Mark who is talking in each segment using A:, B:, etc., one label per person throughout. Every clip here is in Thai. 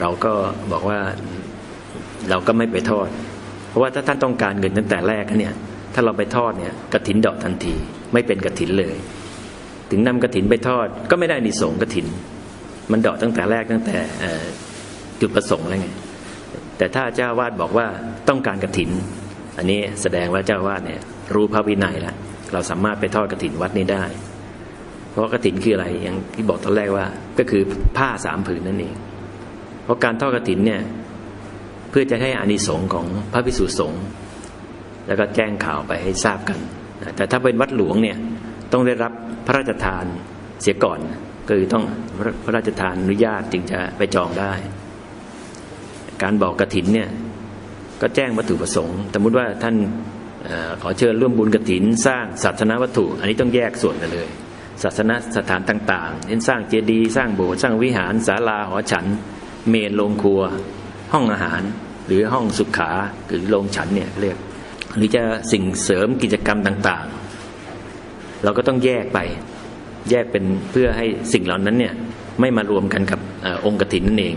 A: เราก็บอกว่าเราก็ไม่ไปทอด เพราะว่าถ้าท่านต้องการเงินตั้งแต่แรกเนี่ย ถ้าเราไปทอดเนี่ยกระถินดอกทันที ไม่เป็นกระถินเลย ถึงนำกระถินไปทอด ก็ไม่ได้นิสงกระถิน มันดอกตั้งแต่แรกตั้งแต่จุดประสงค์แล้วไงแต่ถ้าเจ้าวาดบอกว่าต้องการกระถิน อันนี้แสดงว่าเจ้าวาดเนี่ย รู้พระวินัยแล้วเราสามารถไปทอดกระถินวัดนี้ได้ เพราะกระถินคืออะไรอย่างที่บอกตอนแรกว่า ก็คือผ้าสามผืนนั่นเอง เพราะการทอดกระถินเนี่ย เพื่อจะให้อานิสงส์ของพระภิกษุสงฆ์แล้วก็แจ้งข่าวไปให้ทราบกัน แต่ถ้าเป็นวัดหลวงเนี่ยต้องได้รับพระราชทานเสียก่อนก็คือต้องพระราชทานอนุญาตจึงจะไปจองได้ การบอกกระถินเนี่ยก็แจ้งวัตถุประสงค์ สมมติว่าท่านอขอเชิญร่วมบุญกระถิน สร้างศาสนาวัตถุ อันนี้ต้องแยกส่วนกันเลย ศาสนาสถานต่างๆเช่นสร้างเจดีย์สร้างโบสถ์สร้างวิหารศาลาหอฉัน เมนโรงครัว ห้องอาหาร หรือห้องสุขาหรือโรงฉันเนี่ยเรียก หรือจะสิ่งเสริมกิจกรรมต่างๆ เราก็ต้องแยกไป แยกเป็นเพื่อให้สิ่งเหล่านั้นเนี่ยไม่มารวมกันกับอองค์กฐินนั่นเอง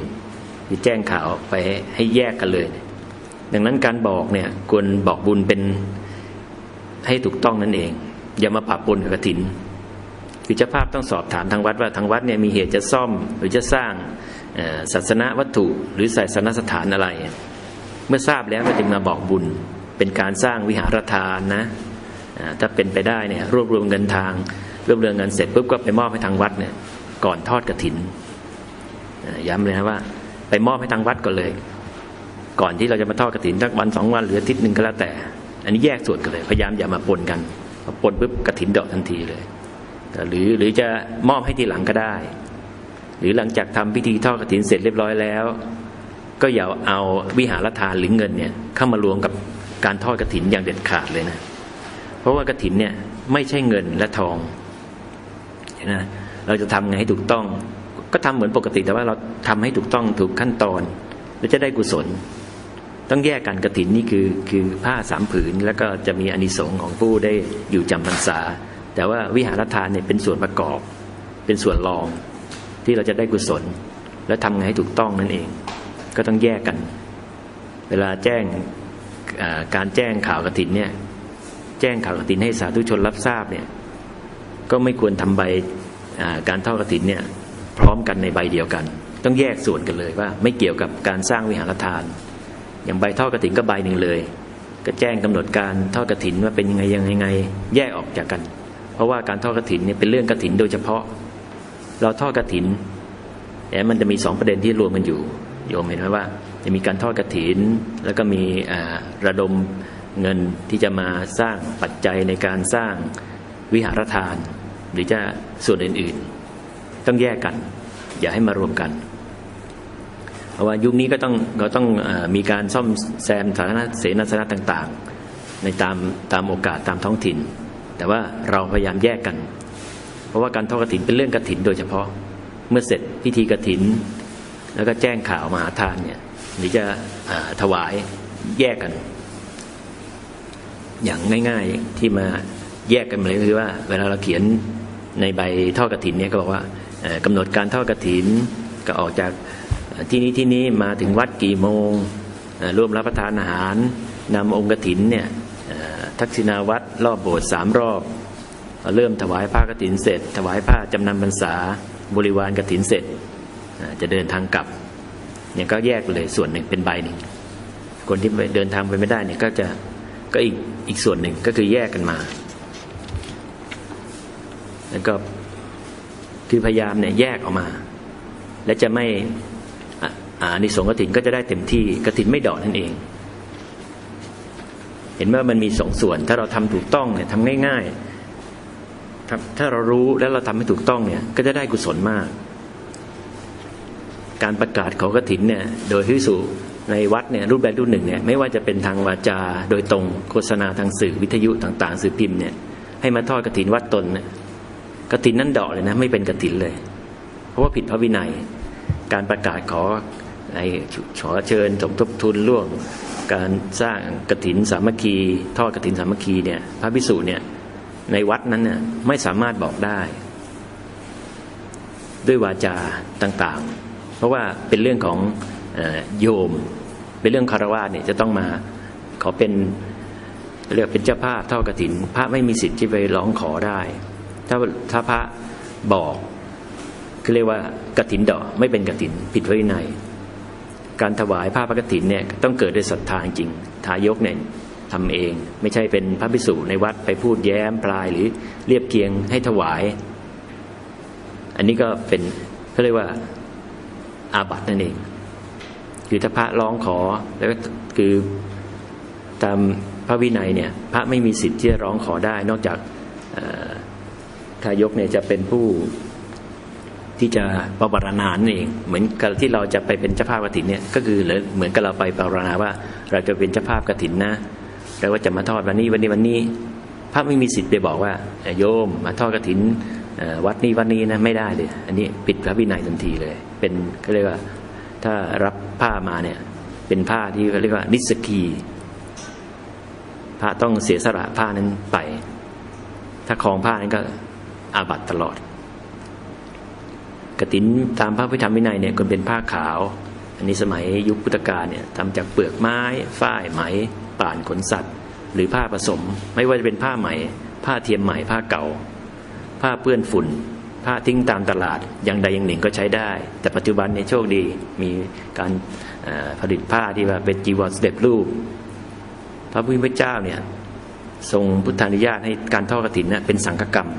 A: หรือแจ้งข่าวไปให้แยกกันเลย ดังนั้นการบอกเนี่ยควรบอกบุญเป็นให้ถูกต้องนั่นเอง อย่ามาปะปนกับกฐินคือเจ้าภาพต้องสอบถามทางวัดว่าทางวัดเนี่ยมีเหตุจะซ่อมหรือจะสร้าง ศาสนาวัตถุหรือศาสนสถานอะไร เมื่อทราบแล้วก็จึงมาบอกบุญ เป็นการสร้างวิหารทานนะถ้าเป็นไปได้เนี่ยรวบรวมเงินทาง รวบรวมเงินเสร็จปุ๊บก็ไปมอบให้ทางวัดเนี่ยก่อนทอดกระถินอ่าย้ำเลยนะว่า ไปมอบให้ทางวัดก่อนเลย ก่อนที่เราจะมาทอดกระถินสักวันสองวันหรืออาทิตย์หนึ่งก็แล้วแต่ อันนี้แยกส่วนกันเลย พยายามอย่ามาปนกันพอปนปุ๊บกระถินเดอกทันทีเลย หรือหรือจะมอบให้ทีหลังก็ได้ หรือหลังจากทำพิธีทอดกฐินเสร็จเรียบร้อยแล้ว ก็อย่าเอาวิหารทานหรือเงินเนี่ยเข้ามารวมกับการทอดกฐินอย่างเด็ดขาดเลยนะ เพราะว่ากฐินเนี่ยไม่ใช่เงินและทองนไหมเราจะทำไงให้ถูกต้อง ก็ทำเหมือนปกติแต่ว่าเราทำให้ถูกต้องถูกขั้นตอน แล้วจะได้กุศล ต้องแยกกันกฐินนี่คือคือผ้าสามผืนแล้วก็จะมีอนิสงส์ของผู้ได้อยู่จำพรรษา แต่ว่าวิหารทานเนี่ยเป็นส่วนประกอบ เป็นส่วนรอง ที่เราจะได้กุศล และทำไงให้ถูกต้องนั่นเอง ก็ต้องแยกกัน เวลาแจ้งการแจ้งข่าวกฐินเนี่ย แจ้งข่าวกฐินให้สาธุชนรับทราบเนี่ย ก็ไม่ควรทำใบการทอดกฐินเนี่ย พร้อมกันในใบเดียวกัน ต้องแยกส่วนกันเลยว่า ไม่เกี่ยวกับการสร้างวิหารทาน อย่างใบทอดกฐินก็ใบหนึ่งเลย ก็แจ้งกำหนดการทอดกฐินว่าเป็นยังไงยังไง แยกออกจากกัน เพราะว่าการทอดกฐินเนี่ยเป็นเรื่องกฐินโดยเฉพาะ เราทอดกฐินแต่มันจะมีสองประเด็นที่รวมกันอยู่ โยมเห็นไหมว่า จะมีการทอดกฐิน แล้วก็มีระดมเงินที่จะมาสร้างปัจจัยในการสร้างวิหารทาน หรือจะส่วนอื่นๆ ต้องแยกกัน อย่าให้มารวมกันเพราะว่ายุคนี้ก็ต้องก็ต้องอมีการซ่อมแซมสาธารณเสนาสนะต่างๆ ในตามตามโอกาสตามท้องถิ่น แต่ว่าเราพยายามแยกกัน ราะว่าการทอดกฐินเป็นเรื่องกฐินโดยเฉพาะ เมื่อเสร็จพิธีกฐิน แล้วก็แจ้งข่าวมหาทานเนี่ยหรือจะอถวายแยกกัน อย่างง่าย ๆที่มาแยกกันเลยคือว่า เวลาเราเขียนในใบทอดกฐินเนี่ยก็บอกว่าเอ่อกำหนดการทอดกฐินก็ออกจากที่นี้ที่นี้มาถึงวัดกี่โมงร่วมรับประทานอาหารนำองค์กฐินเนี่ยทักษิณาวัดรอบโบสถ์สามรอบ เริ่มถวายผ้ากฐินเสร็จ ถวายผ้าจำนำพรรษาบริวารกฐินเสร็จ จะเดินทางกลับเนี่ยก็แยกเลยส่วนหนึ่งเป็นใบหนึ่งคนที่เดินทางไปไม่ได้เนี่ยก็จะก็อีกอีกส่วนหนึ่งก็คือแยกกันมา แล้วก็คือพยายามเนี่ยแยกออกมา และจะไม่อ่านิสงส์กฐินก็จะได้เต็มที่กฐินไม่ดอกนั่นเอง เห็นว่ามันมีสองส่วน ถ้าเราทำถูกต้องเนี่ยทำง่าย ๆ ถ้าถ้าเรารู้แล้วเราทำให้ถูกต้องเนี่ย ก็จะได้กุศลมาก การประกาศของกฐินเนี่ย โดยที่สู่ในวัดเนี่ยรูปแบบรูปหนึ่งเนี่ยไม่ว่าจะเป็นทางวาจาโดยตรงโฆษณาทางสื่อวิทยุต่าง ๆ สื่อพิมพ์เนี่ยให้มาทอดกฐินวัดตนเนี่ยกฐินนั่นดอกเลยนะไม่เป็นกฐินเลย เพราะว่าผิดพระวินัย การประกาศขอในขอเชิญสมทบทุนร่วมการสร้างกฐินสามัคคีทอดกฐินสามัคคีเนี่ยพระพิสุเนี่ย ในวัดนั้นเนี่ยไม่สามารถบอกได้ ด้วยวาจาต่างๆ เพราะว่าเป็นเรื่องของโยม เป็นเรื่องคารวะเนี่ยจะต้องมาขอเป็นเรียกเป็นเจ้าภาพเท่ากฐิน พระไม่มีสิทธิ์ที่ไปร้องขอได้ ถ้าถ้าพระบอกคือเรียกว่ากฐินดอกไม่เป็นกฐินผิดพระวินัย การถวายผ้าพระกฐินเนี่ยต้องเกิดด้วยศรัทธาจริงทายกเนี่ย ทำเอง ไม่ใช่เป็นพระภิกษุในวัดไปพูดแย้มปลายหรือเรียบเคียงให้ถวาย อันนี้ก็เป็นเขาเรียกว่าอาบัตินั่นเอง คือถ้าพระร้องขอแล้วก็คือตามพระวินัยเนี่ย พระไม่มีสิทธิ์ที่จะร้องขอได้ นอกจากทายกเนี่ยจะเป็นผู้ที่จะปรารณานั่นเอง เหมือนกับที่เราจะไปเป็นเจ้าภาพกฐินเนี่ยก็คือเหมือนกับเราไปปรารณาว่า เราจะเป็นเจ้าภาพกฐินนะ เราก็จะมาทอดวันนี้วันนี้วันนี้พระไม่มีสิทธิ์ไปบอกว่าโยมมาทอดกฐินวัดนี้วันนี้นะไม่ได้เลย อันนี้ผิดพระวินัยทันทีเลย เป็นเขาเรียกว่าถ้ารับผ้ามาเนี่ยเป็นผ้าที่เขาเรียกว่านิสกีพระต้องเสียสละผ้านั้นไป ถ้าคลองผ้านั้นก็อาบัตตลอด กระตินตามพระพุทธธรรมวินัยเนี่ยก็เป็นผ้าขาว อันนี้สมัยยุคพุทธกาลเนี่ยทำจากเปลือกไม้ฝ้ายไหม ป่านขนสัตว์ หรือผ้าผสม ไม่ว่าจะเป็นผ้าใหม่ ผ้าเทียมใหม่ผ้าเก่า ผ้าเปื้อนฝุ่น ผ้าทิ้งตามตลาดอย่างใดอย่างหนึ่งก็ใช้ได้ แต่ปัจจุบันเนี่ยโชคดีมีการผลิตผ้าที่ว่าเป็นจีวรสเด็จรูป พระพุทธเจ้าเนี่ยทรงพุทธานุญาตให้การทอดกฐินเนะเป็นสังฆกรรม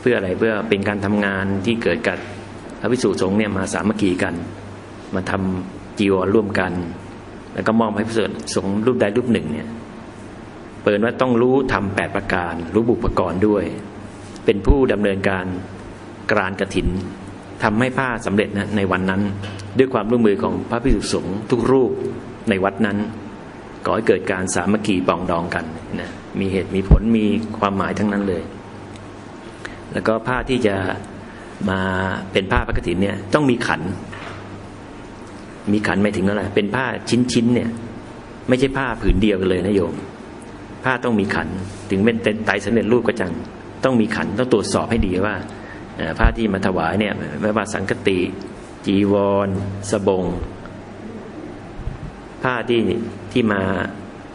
A: เพื่ออะไรเพื่อเป็นการทำงานที่เกิดกับพระภิกษุสงฆ์เนี่ยมาสามัคคีกัน มาทำจีวรร่วมกัน แล้วก็มอบให้พระสงฆ์รูปใดรูปหนึ่งเนี่ยเปิดว่าต้องรู้ทำแปดประการ รู้บุพกรด้วย เป็นผู้ดำเนินการกรานกฐินทำให้ผ้าสำเร็จนะในวันนั้น ด้วยความร่วมมือของพระภิกษุสงฆ์ทุกรูปในวัดนั้นก่อให้เกิดการสามัคคีปองดองกันนะมีเหตุมีผลมีความหมายทั้งนั้นเลย แล้วก็ผ้าที่จะมาเป็นผ้าพระกฐินเนี่ยต้องมีขัน มีขันไม่ถึงอะไรเป็นผ้าชิ้นชิ้นเนี่ย ไม่ใช่ผ้าผืนเดียวกันเลยนะโยม ผ้าต้องมีขัน ถึงเป็นไตรสำเร็จรูปก็จัง ต้องมีขันต้องตรวจสอบให้ดีว่าผ้าที่มาถวายเนี่ยไม่ว่าสังกติ จีวรสบง ผ้าที่ที่มา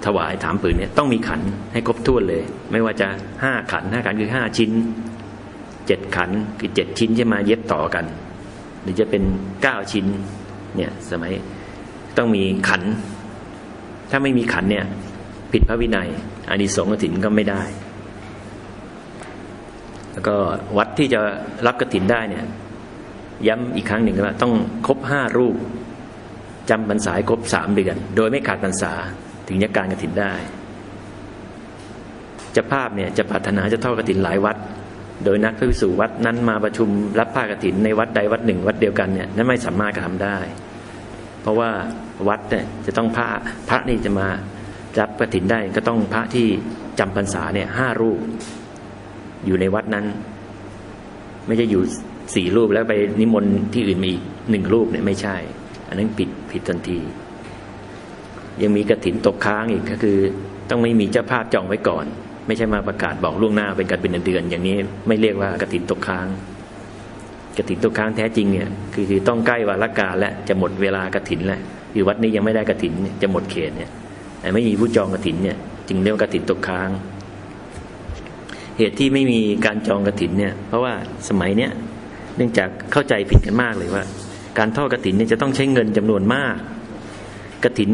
A: ถวายถามผืนเนี่ยต้องมีขันให้ครบถ้วนเลย ไม่ว่าจะห้าขันห้าขันคือห้าชิ้นเจ็ดขันคือเจ็ดชิ้นจะมาเย็บต่อกัน หรือจะเป็นเก้าชิ้น เนี่ยสมัยต้องมีขัน ถ้าไม่มีขันเนี่ย ผิดพระวินัยอานิสงส์กฐินก็ไม่ได้ แล้วก็วัดที่จะรับกฐินได้เนี่ย ย้ำอีกครั้งหนึ่งว่าต้องครบห้ารูปจำพรรษาครบสามเดือน โดยไม่ขาดพรรษาถึงจะการกฐินได้จะภาพเนี่ยจะปรารถนาจะทอดกฐินหลายวัด โดยนักพระภิกษุวัดนั้นมาประชุมรับผ้ากฐินในวัดใดวัดหนึ่ง วัดเดียวกันเนี่ยนั้นไม่สามารถกระทำได้ เพราะว่าวัดเนี่ยจะต้องพระพระนี่จะมารับกฐินได้ก็ต้องพระที่จำพรรษาเนี่ยห้ารูป อยู่ในวัดนั้น ไม่ใช่อยู่สี่รูปแล้วไปนิมนต์ที่อื่นมาอีกหนึ่งรูปเนี่ยไม่ใช่ อันนั้นผิดผิดทันที ยังมีกระถินตกค้างอีกก็คือ ต้องไม่มีเจ้าภาพจองไว้ก่อน ไม่ใช่มาประกาศบอกล่วงหน้าเป็นการเป็นเดือนๆอย่างนี้ไม่เรียกว่ากระถินตกค้างกระถินตกค้างแท้จริงเนี่ยคือคือต้องใกล้วาระกาลและจะหมดเวลากระถินแล้วคือวัดนี้ยังไม่ได้กระถินจะหมดเขตเนี่ยแต่ไม่มีผู้จองกระถินเนี่ยจึงเรียกว่ากระถินตกค้าง เหตุที่ไม่มีการจองกระถินเนี่ย เพราะว่าสมัยเนี้ยเนื่องจากเข้าใจผิดกันมากเลยว่า การทอดกระถินเนี่ยจะต้องใช้เงินจำนวนมากกระถิน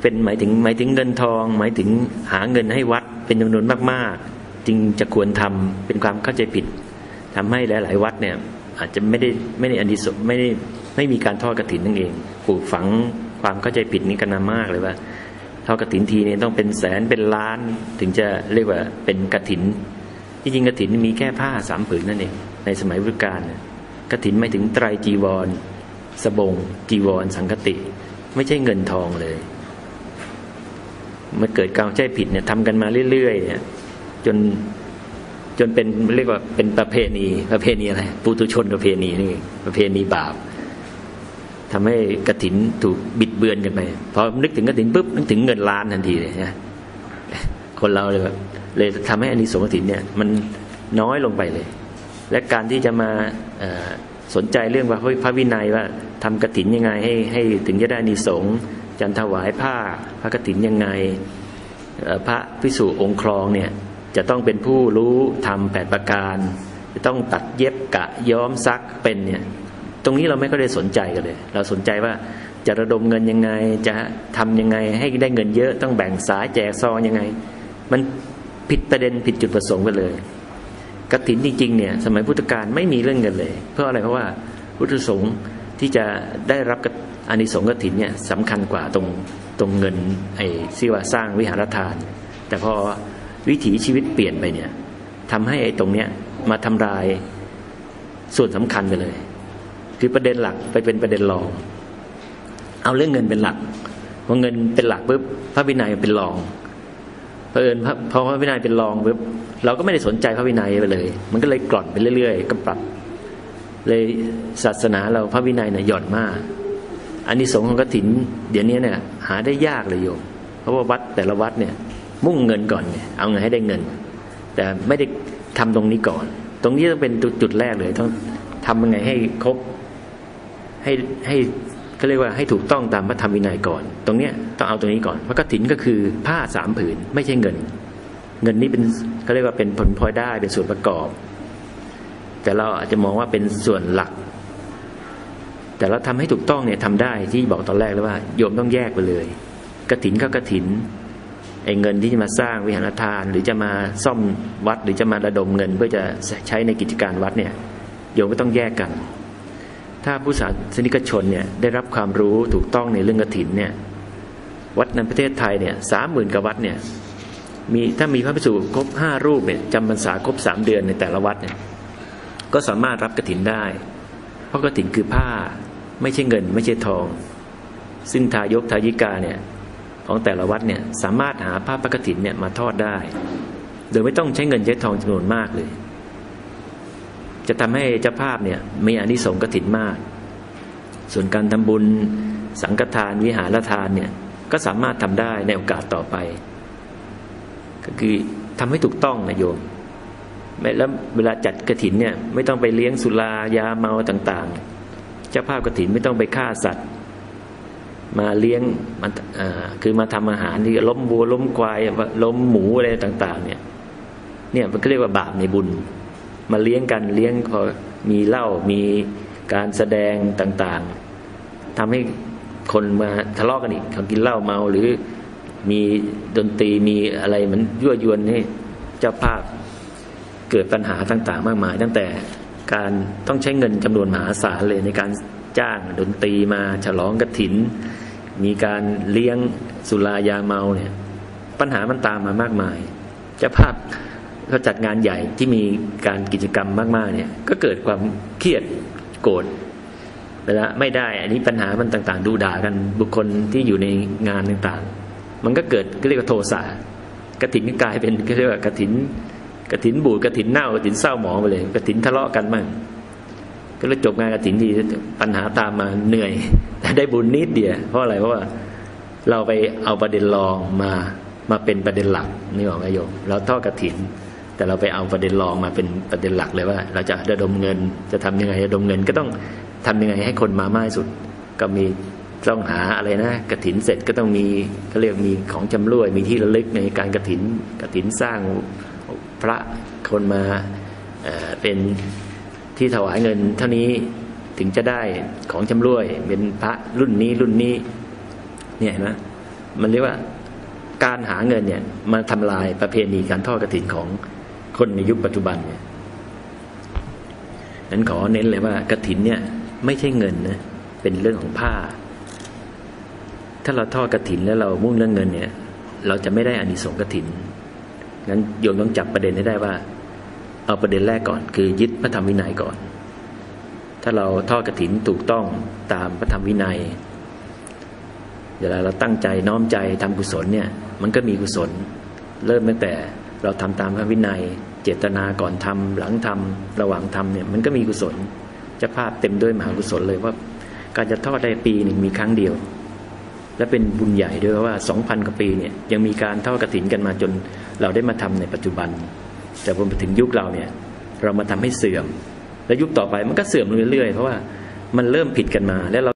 A: เป็นหมายถึงหมายถึงเงินทอง หมายถึงหาเงินให้วัด เป็นจำนวนมาก ๆ จึงจะควรทำเป็นความเข้าใจผิดทำให้หลาย ๆ วัดเนี่ยอาจจะไม่ได้ไม่ได้อันดีสไม่ได้ไม่มีการทอดกระถินนั่นเองปลูกฝังความเข้าใจผิดนี้กันมามากเลยว่าทอดกระถินทีเนี่ยต้องเป็นแสนเป็นล้านถึงจะเรียกว่าเป็นกระถิน ที่จริงกระถินมีแค่ผ้าสามผืนนั่นเองในสมัยพุทธกาลกระถินไม่ถึงไตรจีวร สบงจีวร สังคติ ไม่ใช่เงินทองเลย มื่อเกิดการเข้ผิดเนี่ยทำกันมาเรื่อยๆเนี่ยจนจนเป็นเรียกว่าเป็นประเพณี ประเพณีอะไรปุถุชนประเพณีนี่เองประเพณีบาปทำให้กระถินถูกบิดเบือนกันไปพอนึกถึงกระถินปุ๊บนึกถึงเงินล้านทันทีเลยนะคนเราเลยแบบเลยทำให้อานิสงส์กฐินเนี่ย มันน้อยลงไปเลย และการที่จะมาสนใจเรื่องว่าพระวินัยว่าทำกฐินยังไงให้ให้ถึงจะได้อานิสงส์ จันถวายผ้าพระกฐินยังไงพระพิสุองค์ครองเนี่ยจะต้องเป็นผู้รู้ทำแปดประการ จะต้องตัดเย็บกะย้อมซักเป็นเนี่ยตรงนี้เราไม่ก็ได้สนใจกันเลย เราสนใจว่าจะระดมเงินยังไง จะทำยังไงให้ได้เงินเยอะต้องแบ่งสายแจกซองยังไง มันผิดประเด็นผิดจุดประสงค์ไปเลยกฐินจริงๆเนี่ยสมัยพุทธกาลไม่มีเรื่องเงินเลย เพราะอะไรเพราะว่าพุทธสงฆ์ที่จะได้รับ อานิสงส์กฐินเนี่ยสำคัญกว่าตรงตรงเงินไอ้ที่ว่าสร้างวิหารทาน แต่พอวิถีชีวิตเปลี่ยนไปเนี่ยทำให้ไอ้ตรงเนี้ยมาทำลายส่วนสำคัญไปเลย คือประเด็นหลักไปเป็นประเด็นรอง เอาเรื่องเงินเป็นหลักพอเงินเป็นหลักปุ๊บพระวินัยเป็นรองเผอิญพระพอพระวินัยเป็นรองปุ๊บเราก็ไม่ได้สนใจพระวินัยไปเลย มันก็เลยกร่อนไปเรื่อยๆก็ปรับเลยศาสนาเราพระวินัยเนี่ยหย่อนมาก อันนี้สงของกฐิน เดี๋ยวนี้เนี่ย หาได้ยากเลยโยม เพราะว่าวัดแต่ละวัดเนี่ย มุ่งเงินก่อนเนี่ยเอาเงินให้ได้เงิน แต่ไม่ได้ทำตรงนี้ก่อน ตรงนี้ต้องเป็นจุดแรกเลย ต้องทำยังไงให้ครบให้ให้เขาเรียกว่าให้ถูกต้องตามพระธรรมวินัยก่อน ตรงเนี้ยต้องเอาตรงนี้ก่อน เพราะกฐินก็คือผ้าสามผืน ไม่ใช่เงิน เงินนี้เป็นเขาเรียกว่าเป็นผลพลอยได้เป็นส่วนประกอบ แต่เราอาจจะมองว่าเป็นส่วนหลัก แต่เราทำให้ถูกต้องเนี่ยทำได้ที่บอกตอนแรกแล้วว่าโยมต้องแยกไปเลยกฐินก็กฐินไอ้เงินที่จะมาสร้างวิหารทาน หรือจะมาซ่อมวัดหรือจะมาระดมเงิน เพื่อจะใช้ในกิจการวัดเนี่ยโยมก็ต้องแยกกัน ถ้าผู้ศาสนิกชนเนี่ยได้รับความรู้ถูกต้องในเรื่องกฐินเนี่ยวัดในประเทศไทยเนี่ยสามหมื่นกว่าวัดเนี่ยมีถ้ามีพระภิกษุครบห้ารูปเนี่ยจำพรรษาครบสามเดือนในแต่ละวัดเนี่ยก็สามารถรับกฐินได้ เพราะกฐินคือผ้า ไม่ใช่เงิน ไม่ใช่ทอง ซึ่งทายกทายิกาเนี่ยของแต่ละวัดเนี่ยสามารถหาผ้าพระกฐินเนี่ยมาทอดได้ โดยไม่ต้องใช้เงินใช้ทองจำนวนมากเลย จะทำให้เจ้าภาพเนี่ยมีอนิสงส์กฐินมาก ส่วนการทำบุญสังฆทานวิหารทานเนี่ยก็สามารถทำได้ในโอกาสต่อไป ก็คือทำให้ถูกต้องนะโยมแล้วเวลาจัดกระถินเนี่ยไม่ต้องไปเลี้ยงสุรายาเมาต่าง ๆ เจ้าภาพกระถินไม่ต้องไปฆ่าสัตว์ มาเลี้ยงมันคือมาทำอาหารที่ล้มวัวล้มควายล้มหมูอะไรต่าง ๆ เนี่ย เนี่ยมันก็เรียกว่าบาปในบุญ มาเลี้ยงกันเลี้ยงพอมีเหล้ามีการแสดงต่างๆทำให้คนมาทะเลาะกันอีกเขากินเหล้าเมาหรือมีดนตรีมีอะไรมันยั่วยวนให้เจ้าภาพเกิดปัญหาต่าง ๆ มากมาย ตั้งแต่ การต้องใช้เงินจำนวนมหาศาลเลยในการจ้างดนตรีมาฉลองกระถิน มีการเลี้ยงสุรายาเมาเนี่ย ปัญหามันตามมามากมายจ้าภาพเขาจัดงานใหญ่ที่มีการกิจกรรมมาก ๆ เนี่ย ก็เกิดความเครียดโกรธเวลาไม่ได้ อันนี้ปัญหามันต่าง ๆ ดูด่ากันบุคคลที่อยู่ในงานต่างๆ มันก็เกิดก็เรียกว่าโทสะกระถินก็กลายเป็นก็เรียกว่ากระถิน กระถินบูดกระถินเน่ากระถินเศร้าหมองไปเลยกระถินทะเลาะกันมั่งก็เลยจบงานกระถินทีปัญหาตามมาเหนื่อย แต่ได้บุญนิดเดียวเพราะอะไรเพราะว่าเราไปเอาประเด็นรองมามาเป็นประเด็นหลักนี่บอกนายโยมเราทอดกระถิน แต่เราไปเอาประเด็นรองมาเป็นประเด็นหลักเลยว่า เราจะระดมเงินจะทำยังไงระดมเงินก็ต้องทำยังไงให้คนมามากที่สุด ก็มีต้องหาอะไรนะกระถินเสร็จก็ต้องมีเขาเรียกมีของจำรวยมีที่ระลึกในการกระถินกระถินสร้าง พระคนมาเเป็นที่ถวายเงิน เท่านี้ถึงจะได้ของจำรวย เป็นพระรุ่นนี้รุ่นนี้เนี่ยนะมันเรียกว่าการหาเงินเนี่ยมาทำลายประเพณีการทอดกระถินของคนในยุคปัจจุบันเนี่ยนั้นขอเน้นเลยว่ากระถินเนี่ย ไม่ใช่เงินนะเป็นเรื่องของผ้า ถ้าเราทอดกระถินแล้วเรามุ่งเรื่องเงินเนี่ย เราจะไม่ได้อานิสงส์กระถิน งั้นโยมต้องจับประเด็นให้ได้ว่า เอาประเด็นแรกก่อน คือยึดพระธรรมวินัยก่อน ถ้าเราทอดกระถินถูกต้องตามพระธรรมวินัยเวลาเราตั้งใจน้อมใจทำกุศลเนี่ย มันก็มีกุศล เริ่มตั้งแต่เราทำตามพระวินัย เจตนาก่อนทำหลังทำระหว่างทำเนี่ย มันก็มีกุศลจะภาพเต็มด้วยมหากุศลเลยว่า การจะทอดได้ปีหนึ่งมีครั้งเดียว และเป็นบุญใหญ่ด้วยว่าสองพันกว่าปีเนี่ยยังมีการทอดกระถินกันมาจน เราได้มาทำในปัจจุบัน แต่พอมาถึงยุคเราเนี่ย เรามาทำให้เสื่อม และยุคต่อไปมันก็เสื่อมเรื่อยๆเพราะว่ามันเริ่มผิดกันมาแล้วเรา